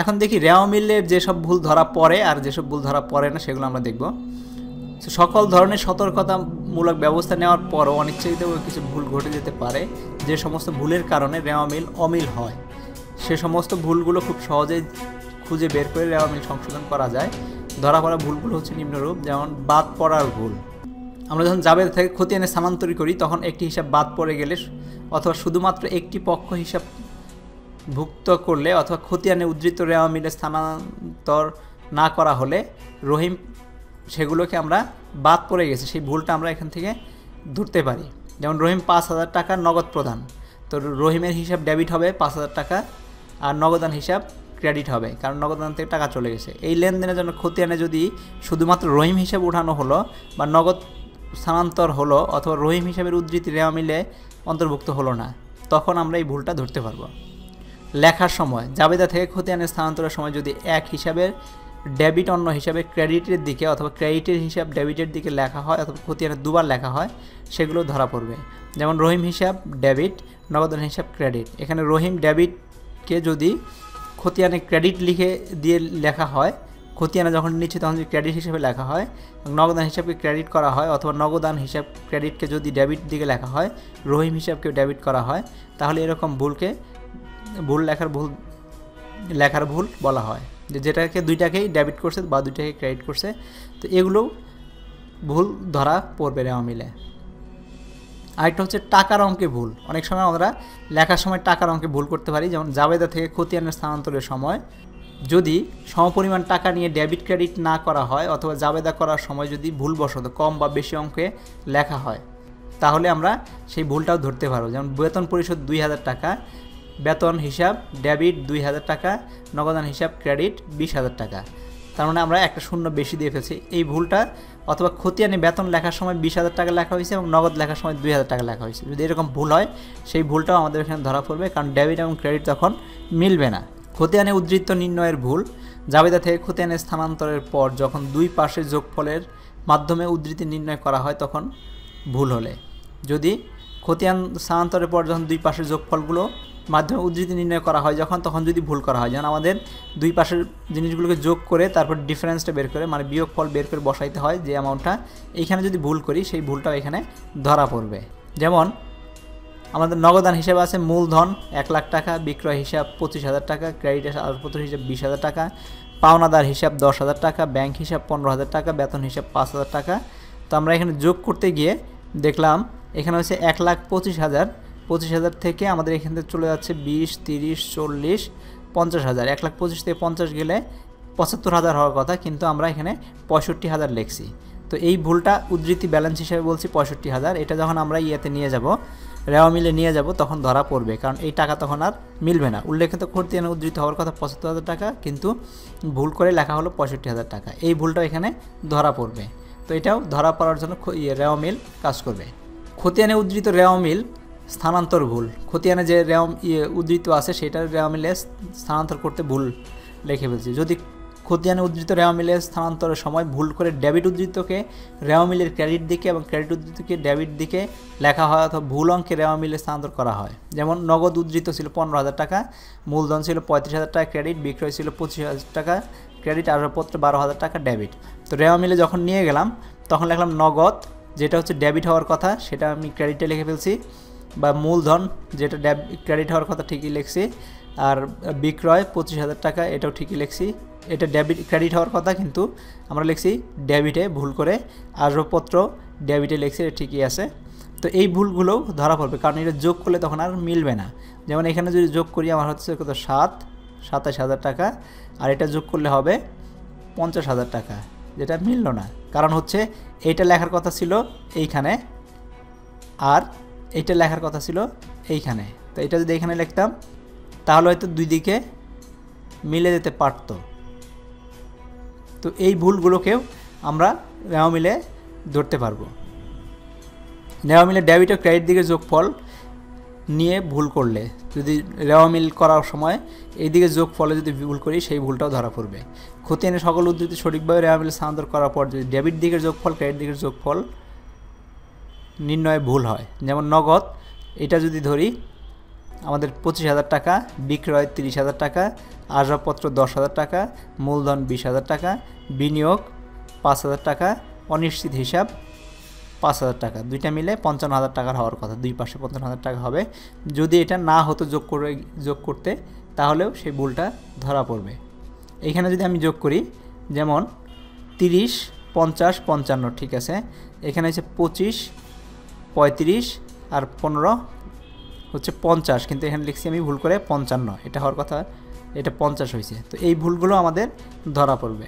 এখন দেখি রেওয়া মিলের যেসব ভুল ধরা পড়ে আর যেসব ভুল ধরা পড়ে না, সেগুলো আমরা দেখব। সকল ধরনের সতর্কতামূলক ব্যবস্থা নেওয়ার পরও অনিচ্ছাকৃতভাবে কিছু ভুল ঘটে যেতে পারে। যে সমস্ত ভুলের কারণে রেওয়া মিল অমিল হয়। সে সমস্ত ভুলগুলো খুব সহজেই খুঁজে বের করে রেওয়া মিল সংশোধন করা যায়। ধরা পড়া ভুলগুলো হচ্ছে নিম্নরূপ, যেমন বাদ পড়ার ভুল। আমরা যখন জাবেদ থেকে খতিয়ানে স্থানান্তরিত করি, তখন একটি হিসাব বাদ পড়ে গেলে, অথবা শুধুমাত্র একটি পক্ষ হিসাব ভুক্ত করলে অথবা খতিয়ানে উদ্ধৃত রেওয়া মিলে স্থানান্তর না করা হলে রহিম সেগুলোকে আমরা বাদ পড়ে গেছে, সেই ভুলটা আমরা এখান থেকে ধরতে পারি। যেমন রহিম পাঁচ হাজার টাকা নগদ প্রদান। তো রহিমের হিসাব ডেবিট হবে পাঁচ হাজার টাকা আর নগদান হিসাব ক্রেডিট হবে, কারণ নগদান থেকে টাকা চলে গেছে। এই লেনদেনের জন্য খতিয়ানে যদি শুধুমাত্র রহিম হিসাব উঠানো হলো বা নগদ স্থানান্তর হলো অথবা রহিম হিসাবের উদ্ধৃতি রেওয়া মিলে অন্তর্ভুক্ত হলো না, তখন আমরা এই ভুলটা ধরতে পারব। লেখার সময়। জাবেদা থেকে খতিয়ানে স্থানান্তরের সময় যদি এক হিসাবের ডেবিট অন্য হিসাবে ক্রেডিটের দিকে অথবা ক্রেডিটের হিসাব ডেবিটের দিকে লেখা হয় অথবা খতিয়ানে দুবার লেখা হয়, সেগুলো ধরা পড়বে। যেমন রহিম হিসাব ডেবিট নগদান হিসাব ক্রেডিট। এখানে রহিম ডেবিটকে যদি খতিয়ানে ক্রেডিট লিখে দিয়ে লেখা হয়, খতিয়ানা যখন নিচ্ছে তখন যদি ক্রেডিট হিসেবে লেখা হয় নগদান হিসাবকে ক্রেডিট করা হয় অথবা নগদান হিসাব ক্রেডিটকে যদি ডেবিট দিকে লেখা হয়, রহিম হিসাবকে ডেবিট করা হয়, তাহলে এরকম ভুলকে ভুল লেখার ভুল লেখার ভুল বলা হয়। যে যেটাকে দুইটাকেই ডেবিট করছে বা দুইটাকে ক্রেডিট করছে, তো এগুলো ভুল ধরা পড়বে রেওয়া মিলে আরেকটা হচ্ছে টাকার অঙ্কে ভুল। অনেক সময় আমরা লেখার সময় টাকার অঙ্কে ভুল করতে পারি, যেমন জাবেদা থেকে খতিয়ানের স্থানান্তরের সময়। যদি সমপরিমাণ টাকা নিয়ে ডেবিট ক্রেডিট না করা হয় অথবা জাবেদা করার সময় যদি ভুলবশত কম বা বেশি অঙ্কে লেখা হয়, তাহলে আমরা সেই ভুলটাও ধরতে পারব। যেমন বেতন পরিশোধ দুই হাজার টাকা বেতন হিসাব, ডেবিট দুই হাজার টাকা, নগদান হিসাব, ক্রেডিট বিশ হাজার টাকা। তার মানে আমরা একটা শূন্য বেশি দিয়ে ফেলছি। এই ভুলটা অথবা খতিয়ানি বেতন লেখার সময় বিশ হাজার টাকা লেখা হয়েছে এবং নগদ লেখার সময় দুই হাজার টাকা লেখা হয়েছে। যদি এরকম ভুল হয়, সেই ভুলটাও আমাদের এখানে ধরা পড়বে, কারণ ডেবিট এবং ক্রেডিট তখন মিলবে না। খতিয়ানে উদ্ধৃত নির্ণয়ের ভুল, জাবেদা থেকে খতিয়ানে স্থানান্তরের পর যখন দুই পাশের যোগফলের মাধ্যমে উদ্ধৃতি নির্ণয় করা হয়, তখন ভুল হলে। যদি খতিয়ান স্থানান্তরের পর যখন দুই পাশের যোগফলগুলো মাধ্যমে উদ্ধৃতি নির্ণয় করা হয় যখন, তখন যদি ভুল করা হয়। যেমন আমাদের দুই পাশের জিনিসগুলোকে যোগ করে তারপর ডিফারেন্সটা বের করে মানে বিয়োগ ফল বের করে বসাইতে হয় যে অ্যামাউন্টটা এইখানে যদি ভুল করি, সেই ভুলটাও এখানে ধরা পড়বে। যেমন, আমাদের নগদান হিসাবে আছে মূলধন এক লাখ টাকা, বিক্রয় হিসাব পঁচিশ হাজার টাকা ক্রেডিট আসপত্র হিসাব বিশ হাজার টাকা, পাওনাদার হিসাব দশ হাজার টাকা ব্যাংক হিসাব পনেরো হাজার টাকা, বেতন হিসাব পাঁচ হাজার টাকা। তো আমরা এখানে যোগ করতে গিয়ে দেখলাম, এখানে হচ্ছে এক লাখ পঁচিশ হাজার পঁচিশ হাজার থেকে আমাদের এখান থেকে চলে যাচ্ছে বিশ, তিরিশ, চল্লিশ, পঞ্চাশ হাজার। এক লাখ পঁচিশ থেকে পঞ্চাশ গেলে পঁচাত্তর হাজার হওয়ার কথা, কিন্তু আমরা এখানে পঁয়ষট্টি হাজার লিখছি। তো এই ভুলটা উদ্ধৃতি ব্যালেন্স হিসেবে বলছি পঁয়ষট্টি হাজার। এটা যখন আমরা ইয়েতে নিয়ে যাব, রেওয়া মিলে নিয়ে যাব, তখন ধরা পড়বে, কারণ এই টাকা তখন আর মিলবে না। উল্লেখিত খতিয়ানে উদ্ধৃত হওয়ার কথা পঁচাত্তর হাজার টাকা, কিন্তু ভুল করে লেখা হলো পঁয়ষট্টি হাজার টাকা। এই ভুলটাও এখানে ধরা পড়বে। তো এটাও ধরা পড়ার জন্য ইয়ে রেওয়া মিল কাজ করবে। খতিয়ানে উদ্ধৃত রেওয়া মিল স্থানান্তর ভুল। খতিয়ানে যে রেওম ইয়ে উদ্ধৃত আছে সেটা রেওয়া মিলে স্থানান্তর করতে ভুল লিখে ফেলছি। যদি খতিয়ানে উদ্ধৃত রেওয়া মিলের স্থানান্তরের সময় ভুল করে ডেবিট উদ্ধৃতকে রেওয়া মিলের ক্রেডিট দিকে এবং ক্রেডিট উদ্ধৃতকে ডেবিট দিকে লেখা হয় অথবা ভুল অঙ্কে রেওয়া মিলে স্থানান্তর করা হয়। যেমন নগদ উদ্ধৃত ছিল পনেরো হাজার টাকা, মূলধন ছিল পঁয়ত্রিশ হাজার টাকা ক্রেডিট, বিক্রয় ছিল পঁচিশ হাজার টাকা ক্রেডিট, আসবাবপত্র বারো হাজার টাকা ডেবিট। তো রেওয়া মিলে যখন নিয়ে গেলাম, তখন লিখলাম নগদ, যেটা হচ্ছে ডেবিট হওয়ার কথা, সেটা আমি ক্রেডিটে লিখে ফেলছি। বা মূলধন, যেটা ডেব, ক্রেডিট হওয়ার কথা ঠিকই লিখছি, আর বিক্রয় পঁচিশ হাজার টাকা, এটাও ঠিকই লিখছি। এটা ডেবিট, ক্রেডিট হওয়ার কথা কিন্তু আমরা লিখছি, ডেবিটে ভুল করে আসবাবপত্র ডেবিটে লিখছি, এটা ঠিকই আছে। তো এই ভুলগুলোও ধরা পড়বে, কারণ এটা যোগ করলে তখন আর মিলবে না। যেমন এখানে যদি যোগ করি, আমার হচ্ছে কত, সাত, সাতাশ হাজার টাকা, আর এটা যোগ করলে হবে পঞ্চাশ হাজার টাকা, যেটা মিলল না। কারণ হচ্ছে, এইটা লেখার কথা ছিল এইখানে, আর এইটা লেখার কথা ছিল এইখানে। তো এটা যদি এখানে লিখতাম, তাহলে হয়তো দুই দিকে মিলে যেতে পারত। তো এই ভুলগুলোকেও আমরা নেওয়া মিলে ধরতে পারব। নেওয়া মিলে ডেবিট ও ক্রেডিট দিকে যোগফল নিয়ে ভুল করলে, যদি রেওয়া মিল করার সময় এইদিকে যোগ ফলে যদি ভুল করি, সেই ভুলটাও ধরা পড়বে। ক্ষতি এনে সকল উদ্ধৃতি সঠিকভাবে রেওয়া মিলে স্থানান্তর করার পর যদি ডেবিট দিকের যোগফল ক্রেডিট দিকের যোগফল নির্ণয়ে ভুল হয়। যেমন নগদ, এটা যদি ধরি, আমাদের পঁচিশ হাজার টাকা, বিক্রয় তিরিশ হাজার টাকা, আসবাবপত্র দশ হাজার টাকা, মূলধন বিশ হাজার টাকা, বিনিয়োগ পাঁচ হাজার টাকা, অনিশ্চিত হিসাব পাঁচ হাজার টাকা। দুইটা মিলে পঞ্চান্ন হাজার টাকার হওয়ার কথা, দুই পাশে পঞ্চান্ন হাজার টাকা হবে। যদি এটা না হতো যোগ করে, যোগ করতে, তাহলেও সেই ভুলটা ধরা পড়বে। এখানে যদি আমি যোগ করি, যেমন তিরিশ, পঞ্চাশ, পঞ্চান্ন, ঠিক আছে? এখানে হচ্ছে পঁচিশ পঁয়ত্রিশ আর পনেরো হচ্ছে পঞ্চাশ, কিন্তু এখানে লিখছি আমি ভুল করে পঞ্চান্ন, এটা হওয়ার কথা, এটা পঞ্চাশ হয়েছে। তো এই ভুলগুলো আমাদের ধরা পড়বে।